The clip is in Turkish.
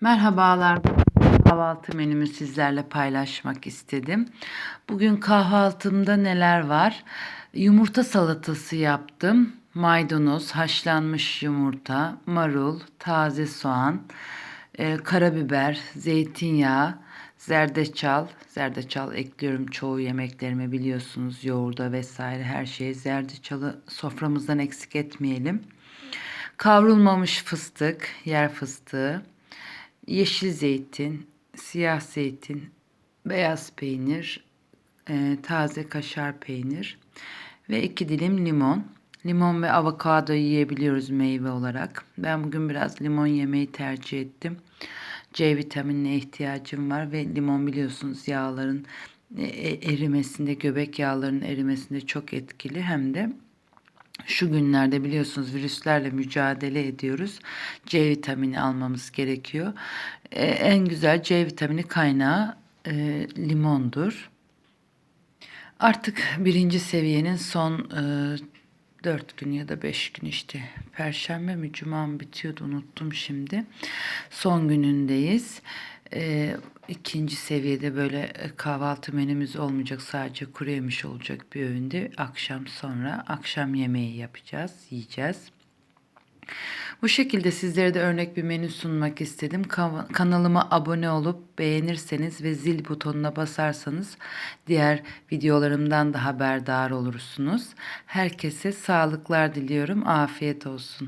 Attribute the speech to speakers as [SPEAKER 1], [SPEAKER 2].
[SPEAKER 1] Merhabalar. Kahvaltı menümü sizlerle paylaşmak istedim. Bugün kahvaltımda neler var? Yumurta salatası yaptım. Maydanoz, haşlanmış yumurta, marul, taze soğan, e, karabiber, zeytinyağı, zerdeçal. Zerdeçal ekliyorum çoğu yemeklerime biliyorsunuz. Yoğurda vesaire her şeye zerdeçalı soframızdan eksik etmeyelim. Kavrulmamış fıstık, yer fıstığı, yeşil zeytin, siyah zeytin, beyaz peynir, e, taze kaşar peynir ve iki dilim limon. Limon ve avokado yiyebiliyoruz meyve olarak. Ben bugün biraz limon yemeyi tercih ettim. C vitaminine ihtiyacım var ve limon biliyorsunuz yağların e, e, erimesinde, göbek yağlarının erimesinde çok etkili hem de şu günlerde biliyorsunuz virüslerle mücadele ediyoruz. C vitamini almamız gerekiyor. Ee, en güzel C vitamini kaynağı e, limondur. Artık birinci seviyenin son e, 4 gün ya da 5 gün işte perşembe mi cuma mı bitiyordu unuttum şimdi. Son günündeyiz. E, ikinci seviyede böyle e, kahvaltı menümüz olmayacak sadece kuru yemiş olacak bir öğünde akşam sonra akşam yemeği yapacağız yiyeceğiz. Bu şekilde sizlere de örnek bir menü sunmak istedim. Kanalıma abone olup beğenirseniz ve zil butonuna basarsanız diğer videolarımdan da haberdar olursunuz. Herkese sağlıklar diliyorum. Afiyet olsun.